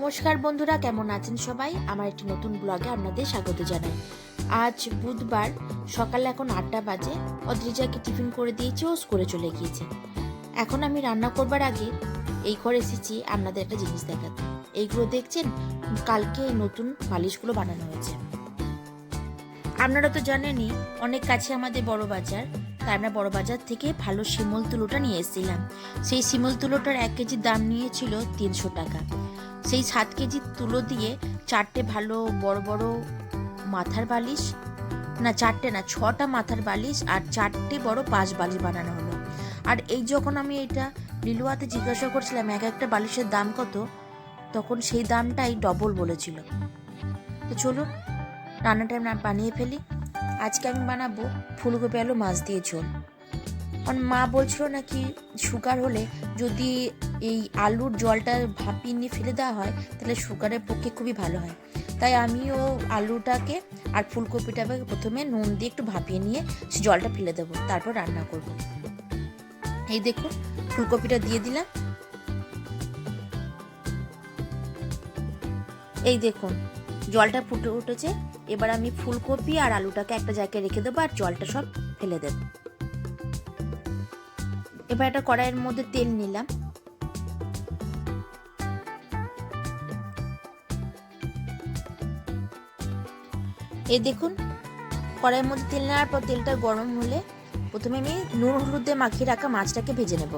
নমস্কার বন্ধুরা, কেমন আছেন সবাই? আমার একটি নতুন ব্লগে আপনাদের স্বাগত জানাই। আজ বুধবার, সকালে এখন আটটা বাজে, অদ্রিজাকে টিফিন করে দিয়েছি ও স্কুলে চলে গিয়েছে। এখন আমি রান্না করবার আগে এই ঘরে এসেছি আপনাদের একটা জিনিস দেখাতে। এইগুলো দেখছেন? কালকে এই নতুন বালিশগুলো বানানো হয়েছে। আপনারা তো জানেনই, অনেক কাছে আমাদের বড় বাজার। তাই আমরা বড় বাজার থেকে ভালো শিমল তুলোটা নিয়ে এসেছিলাম। সেই শিমল তুলোটার এক কেজির দাম নিয়েছিল তিনশো টাকা। সেই সাত কেজি তুলো দিয়ে চারটে ভালো বড় বড় মাথার বালিশ, না চারটে না, ছটা মাথার বালিশ আর চারটে বড় পাঁচ বালিশ বানানো হলো। আর এই যখন আমি এটা লিলুয়াতে জিজ্ঞাসা করছিলাম, এক একটা বালিশের দাম কত? তখন সেই দামটাই ডবল বলেছিল। তো চলুন রান্নাটা বানিয়ে ফেলি। আজকে আমি বানাবো ফুলকপি আলু মাছ দিয়ে ঝোল। কারণ মা বলছিল নাকি সুগার হলে যদি এই আলুর জলটা ভাপিয়ে নিয়ে ফেলে দেওয়া হয়, তাহলে সুগারের পক্ষে খুবই ভালো হয়। তাই আমিও আলুটাকে আর ফুলকপিটাকে প্রথমে নুন দিয়ে একটু ভাপিয়ে নিয়ে সে জলটা ফেলে দেবো, তারপর রান্না করব। এই দেখুন, ফুলকপিটা দিয়ে দিলাম। এই দেখুন, জলটা ফুটে উঠেছে। এবার আমি ফুলকপি আর আলুটাকে একটা জায়গায় রেখে দেবো আর জলটা সব ফেলে দেবো। এবার একটা কড়াইয়ের মধ্যে তেল নিলাম। এ দেখুন, কড়াইয়ের মধ্যে তেল নেওয়ার পর তেলটা গরম হলে প্রথমে আমি নুন হলুদ দিয়ে মাখিয়ে রাখা মাছটাকে ভেজে নেব।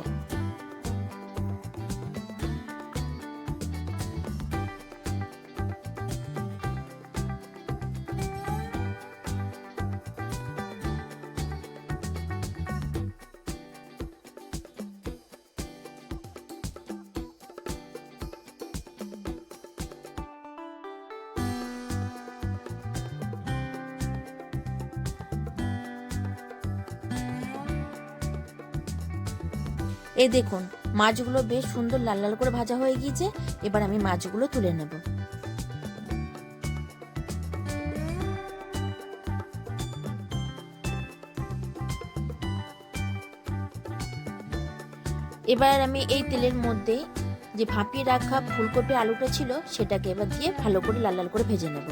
এই দেখুন, মাছগুলো বেশ সুন্দর লাল লাল করে ভাজা হয়ে গিয়েছে, এবার আমি মাছগুলো তুলে নেব। এবার আমি এই তেলের মধ্যে যে ভাপিয়ে রাখা ফুলকপি আলুটা ছিল, সেটাকে এবার দিয়ে ভালো করে লাল লাল করে ভেজে নেব।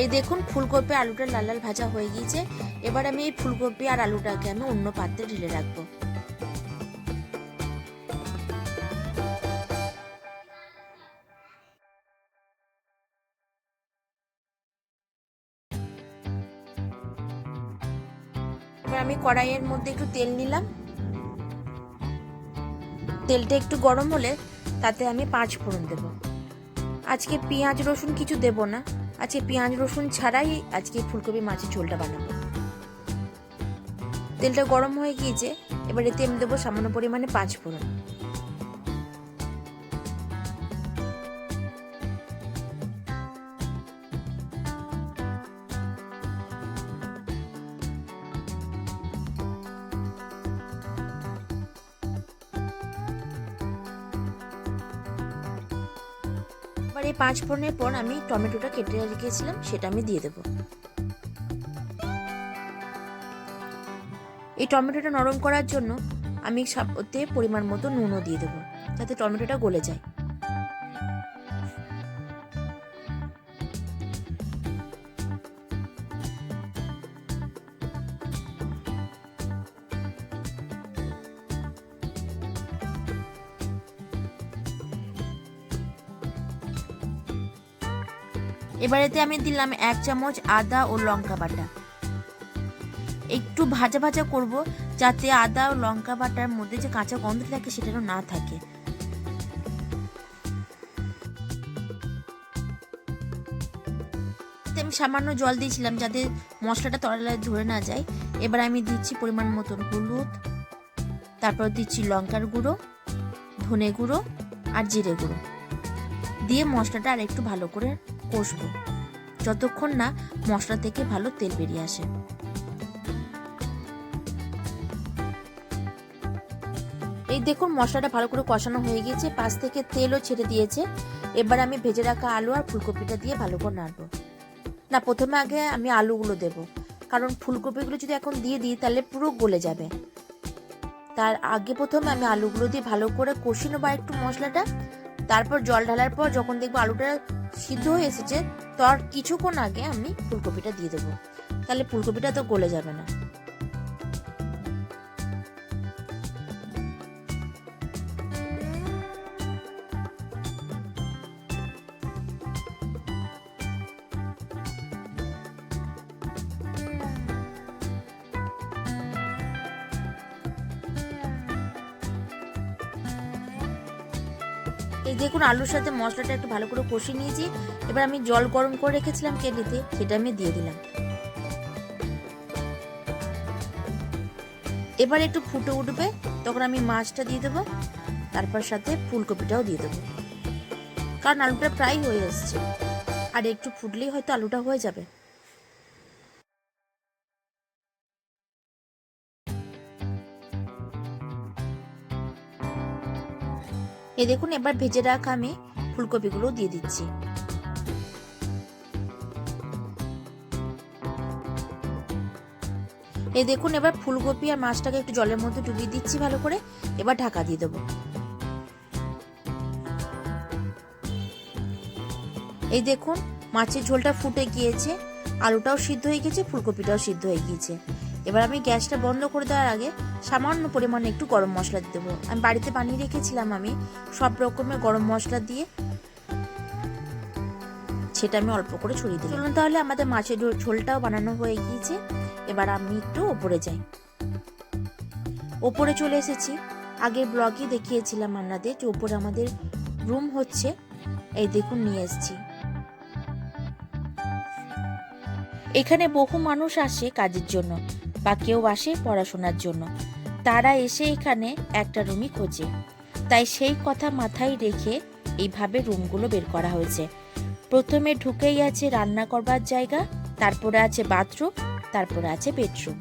এই দেখুন, ফুলকপি, আলুটা লাল লাল ভাজা হয়ে গিয়েছে। এবার আমি এই ফুলকপি আর আলুটাকে আমি অন্য পাত্রে ঢেলে রাখব। এবার আমি কড়াইয়ের মধ্যে একটু তেল নিলাম। তেলটা একটু গরম হলে তাতে আমি পাঁচ ফোড়ন দেব। আজকে পেঁয়াজ, রসুন কিছু দেব না। আজকে পেঁয়াজ, রসুন ছাড়াই আজকে ফুলকপি মাছের ঝোলটা বানাবো। তেলটা গরম হয়ে গিয়েছে, এবার এতে আমি দেবো সামান্য পরিমাণে পাঁচ ফোড়ন। এবার এই পাঁচ ফোড়নের পর আমি টমেটোটা কেটে রেখেছিলাম, সেটা আমি দিয়ে দেবো। এই টমেটোটা নরম করার জন্য আমি ওতে পরিমাণ মতো নুনও দিয়ে দেবো, যাতে টমেটোটা গলে যায়। এবারেতে আমি দিলাম এক চামচ আদা ও লঙ্কা বাটা। একটু ভাজা ভাজা করব যাতে আদা ও লঙ্কা বাটার মধ্যে যে কাঁচা গন্ধ থাকে সেটা না থাকে। আমি সামান্য জল দিয়েছিলাম যাতে মশলাটা তলায় ধরে না যায়। এবার আমি দিচ্ছি পরিমাণ মতন হলুদ, তারপর দিচ্ছি লঙ্কার গুঁড়ো, ধনে গুঁড়ো আর জিরে গুঁড়ো। দিয়ে মশলাটা আর একটু ভালো করে কষবো। যতক্ষণ না মশলা থেকে ভালো তেল বেরিয়ে আসে। এই দেখুন মশলাটা ভালো করে কষানো হয়ে গিয়েছে, পাশ থেকে তেলও ছেড়ে দিয়েছে। এবার আমি ভেজে রাখা আলু আর ফুলকপিটা দিয়ে ভালো করে নাড়বো। না, প্রথমে আগে আমি আলুগুলো দেব। কারণ ফুলকপিগুলো যদি এখন দিয়ে দিই, তাহলে পুরো গলে যাবে। তার আগে প্রথমে আমি আলুগুলো দিয়ে ভালো করে কষি নেব একটু মশলাটা। তারপর জল ঢালার পর যখন দেখব আলুটা সিদ্ধ হয়ে এসেছে, তার কিছুক্ষণ আগে আমি ফুলকপিটা দিয়ে দেবো। তাহলে ফুলকপিটা তো গলে যাবে না। এই দেখুন, আলুর সাথে মশলাটা একটু ভালো করে কষিয়ে নিয়েছি। এবার আমি জল গরম করে রেখেছিলাম কেটলিতে সেটা আমি দিয়ে দিলাম। এবার একটু ফুটে উঠবে, তখন আমি মাছটা দিয়ে দেবো, তারপর সাথে ফুলকপিটাও দিয়ে দেবো। কারণ আলুটা প্রায় হয়ে এসছে। আর একটু ফুটলেই হয়তো আলুটা হয়ে যাবে। এই দেখুন, এবার ভেজে রাখা আমি ফুলকপিগুলো দিয়ে দিচ্ছি। এই দেখুন, এবার ফুলকপি আর মাছটাকে একটু জলের মধ্যে ডুবিয়ে দিচ্ছি ভালো করে। এবার ঢাকা দিয়ে দেবো। এই দেখুন, মাছের ঝোলটা ফুটে গিয়েছে, আলুটাও সিদ্ধ হয়ে গেছে, ফুলকপিটাও সিদ্ধ হয়ে গিয়েছে। এবার আমি গ্যাসটা বন্ধ করে দেওয়ার আগে সামান্য পরিমাণে একটু গরম মশলা দিয়ে দেবো। আমি বাড়িতে বানিয়ে রেখেছিলাম আমি সব রকমের গরম মশলা দিয়ে। সেটা আমি অল্প করে ছড়িয়ে দিই চলুন তাহলে আমাদের মাছের ঝোল- ঝোলটাও বানানো হয়ে গিয়েছে। এবার আমি একটু ওপরে যাই। ওপরে চলে এসেছি। আগের ব্লগে দেখিয়েছিলাম আপনাদের যে ওপরে আমাদের রুম হচ্ছে। এই দেখুন, নিয়ে এসেছি। এখানে বহু মানুষ আসে কাজের জন্য। বা কেউ আসে পড়াশোনার জন্য। তারা এসে এখানে একটা রুমই খোঁজে। তাই সেই কথা মাথায় রেখে এইভাবে রুমগুলো বের করা হয়েছে। প্রথমে ঢুকেই আছে রান্না করবার জায়গা, তারপরে আছে বাথরুম, তারপরে আছে বেডরুম।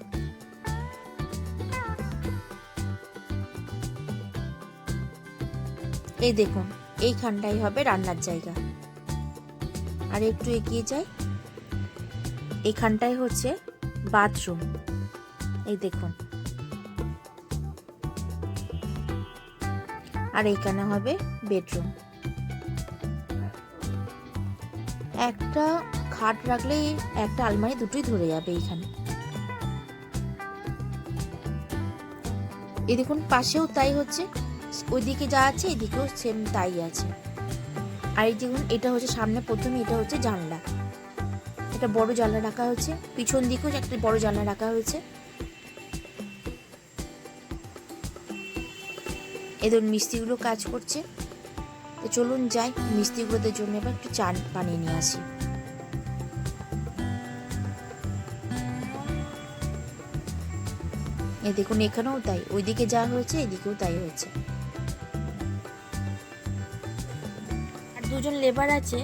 এই দেখুন, এইখানটাই হবে রান্নার জায়গা। আর একটু এগিয়ে যাই। এখানটাই হচ্ছে বাথরুম। এই দেখুন। আর এইখানে হবে বেডরুম। একটা খাট রাখলে একটা আলমারি দুটোই ধরে যাবে এইখানে। এই দেখুন, পাশেও তাই হচ্ছে। ওইদিকে যা আছে, এদিকেও সেম তাই আছে। আর এই দেখুন, এটা হচ্ছে সামনে, প্রথমে এটা হচ্ছে জানলা। একটা বড় জানলা রাখা হয়েছে। পিছন দিকেও একটা বড় জানলা রাখা হয়েছে। এদের মিস্ত্রিগুলো কাজ করছে। তো চলুন যাই মিস্ত্রিগুলোদের জন্য এবার একটু চা বানিয়ে নিয়ে আসি। এ দেখুন, এখানেও তাই, ওইদিকে যা হয়েছে, এদিকেও তাই হয়েছে। আর দুজন লেবার আছে,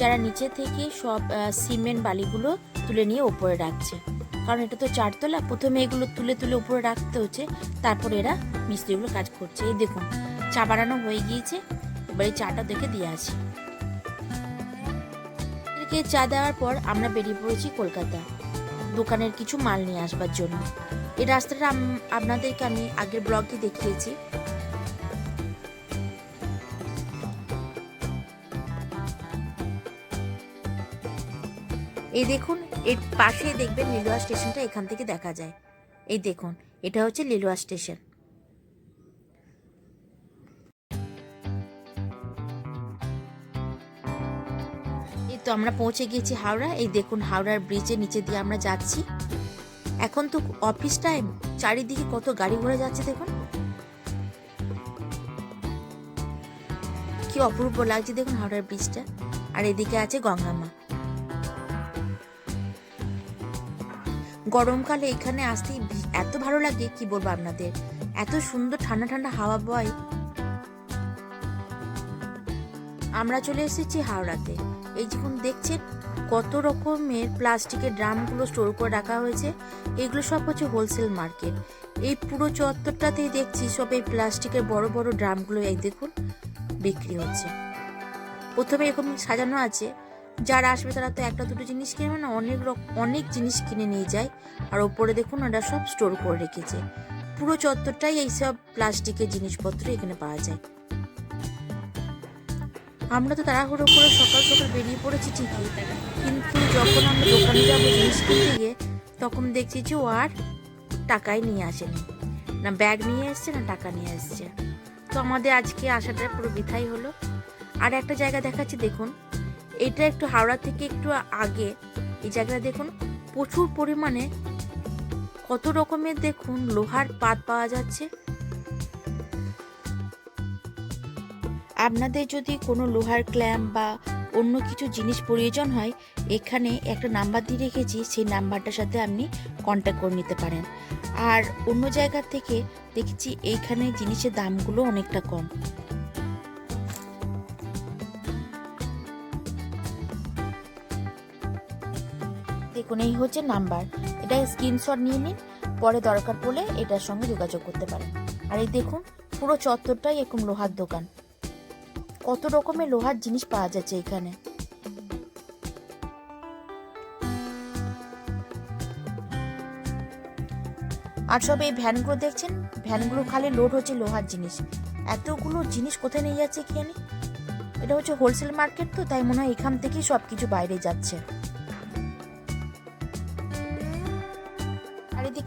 যারা নিচে থেকে সব সিমেন্ট বালিগুলো তুলে নিয়ে ওপরে রাখছে। কারণ এটা তো চারতলা, প্রথমে এগুলো তুলে তুলে উপরে রাখতে হচ্ছে, তারপরে এরা মিস্ত্রিগুলো কাজ করছে। এই দেখুন, চা বানানো হয়ে গিয়েছে, এবার এই চাটা দেখে দিয়ে আসি। এদেরকে চা দেওয়ার পর আমরা বেরিয়ে পড়েছি কলকাতা। দোকানের কিছু মাল নিয়ে আসবার জন্য। এই রাস্তাটা আপনাদেরকে আমি আগের ব্লগে দেখিয়েছি। এই দেখুন এর পাশে দেখবেন লিলুয়া স্টেশনটা এখান থেকে দেখা যায়। এই দেখুন, এটা হচ্ছে লিলুয়া স্টেশন। এই তো আমরা পৌঁছে গিয়েছি হাওড়া। এই দেখুন হাওড়ার ব্রিজের নিচে দিয়ে আমরা যাচ্ছি। এখন তো অফিস টাইম। চারিদিকে কত গাড়ি ঘোড়া যাচ্ছে দেখুন। কি অপূর্ব লাগছে দেখুন হাওড়ার ব্রিজটা। আর এদিকে আছে গঙ্গামা। গরমকালে এখানে আসতে এত ভালো লাগে, কি বলব আপনাদের? এত সুন্দর ঠান্ডা ঠান্ডা হাওয়া বয়। আমরা চলে এসেছি হাওড়াতে। এই যখন দেখছেন কত রকমের প্লাস্টিকের ড্রামগুলো স্টোর করে রাখা হয়েছে। এগুলো সব হচ্ছে হোলসেল মার্কেট। এই পুরো চত্বরটাতেই দেখছি সব এই প্লাস্টিকের বড় বড় ড্রামগুলো এই দেখুন, বিক্রি হচ্ছে। প্রথমে এরকম সাজানো আছে যারা আসবে তারা তো একটা দুটো জিনিস কিনবে না, অনেক অনেক জিনিস কিনে নিয়ে যায়। আর ওপরে দেখুন ওরা সব স্টোর করে রেখেছে। পুরো চত্বরটাই এইসব প্লাস্টিকের জিনিসপত্র এখানে পাওয়া যায়। আমরা তো তাড়াহুড়ো করে সকাল সকাল বেরিয়ে পড়েছি ঠিকই। কিন্তু যখন আমরা দোকানে যাব জিনিস কিনতে গিয়ে, তখন দেখছি যে ও আর টাকাই নিয়ে আসেনি। না ব্যাগ নিয়ে এসছে, না টাকা নিয়ে এসছে। তো আমাদের আজকে আসাটা পুরো বৃথাই হলো। আর একটা জায়গা দেখাচ্ছি, দেখুন। এটা একটু হাওড়া থেকে একটু আগে, এই জায়গাটা দেখুন, প্রচুর পরিমাণে, কত রকমের দেখুন, লোহার পাত পাওয়া যাচ্ছে। আপনাদের যদি কোনো লোহার ক্ল্যাম্প বা অন্য কিছু জিনিস প্রয়োজন হয়, এখানে একটা নাম্বার দিয়ে রেখেছি, সেই নাম্বারটার সাথে আপনি কন্ট্যাক্ট করে নিতে পারেন। আর অন্য জায়গা থেকে দেখেছি, এইখানে জিনিসের দামগুলো অনেকটা কম। দেখুন এই হচ্ছে নাম্বার। এটা স্ক্রিনশট নিয়ে নিন, পরে দরকার পড়লে এটার সঙ্গে যোগাযোগ করতে পারেন। আর এই দেখুন, পুরো চত্বরটাই এরকম লোহার দোকান। কত রকমের লোহার জিনিস পাওয়া যাচ্ছে এখানে। আর সব এই ভ্যানগুলো দেখছেন? ভ্যানগুলো খালি লোড হচ্ছে লোহার জিনিস। এতগুলো জিনিস কোথায় নিয়ে যাচ্ছে কি এটা হচ্ছে হোলসেল মার্কেট তো, তাই মনে হয় এখান থেকেই সব কিছু বাইরে যাচ্ছে।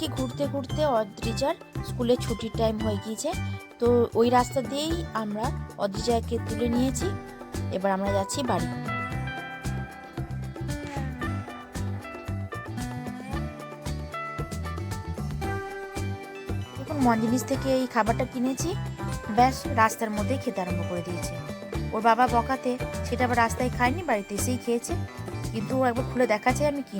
এদিকে ঘুরতে ঘুরতে অদ্রিজার স্কুলে ছুটির টাইম হয়ে গিয়েছে। তো ওই রাস্তা দিয়েই আমরা অদ্রিজাকে তুলে নিয়েছি। এবার আমরা যাচ্ছি বাড়ি। এখন মঞ্জিনিস থেকে এই খাবারটা কিনেছি। ব্যাস, রাস্তার মধ্যেই খেতে আরম্ভ করে দিয়েছে। ওর বাবা বকাতে সেটা আবার রাস্তায় খায়নি বাড়িতে এসেই খেয়েছে। কিন্তু একবার খুলে দেখাচ্ছে আমি কি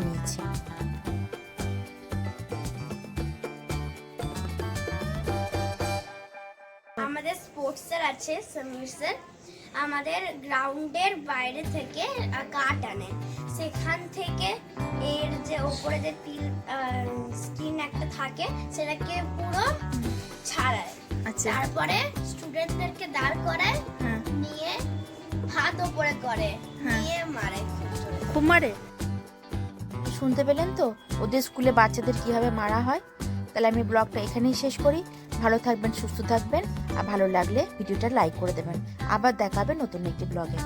আমাদের আছে সমীর স্যার। আমাদের গ্রাউন্ডের বাইরে থেকে কাঠ আনে। সেখান থেকে এর যে ওপরে যে পিল স্কিন একটা থাকে সেটাকে পুরো ছাড়ায়। আচ্ছা। তারপরে স্টুডেন্টদেরকে দাঁড় করায় হ্যাঁ। নিয়ে হাত ওপরে করে হ্যাঁ। নিয়ে মারে খুব মারে? শুনতে পেলেন তো? ওদের স্কুলে বাচ্চাদের কীভাবে মারা হয়? তাহলে আমি ব্লগটা এখানেই শেষ করি। ভালো থাকবেন, সুস্থ থাকবেন, আর ভালো লাগলে ভিডিওটা লাইক করে দেবেন। আবার দেখাবে নতুন একটি ব্লগে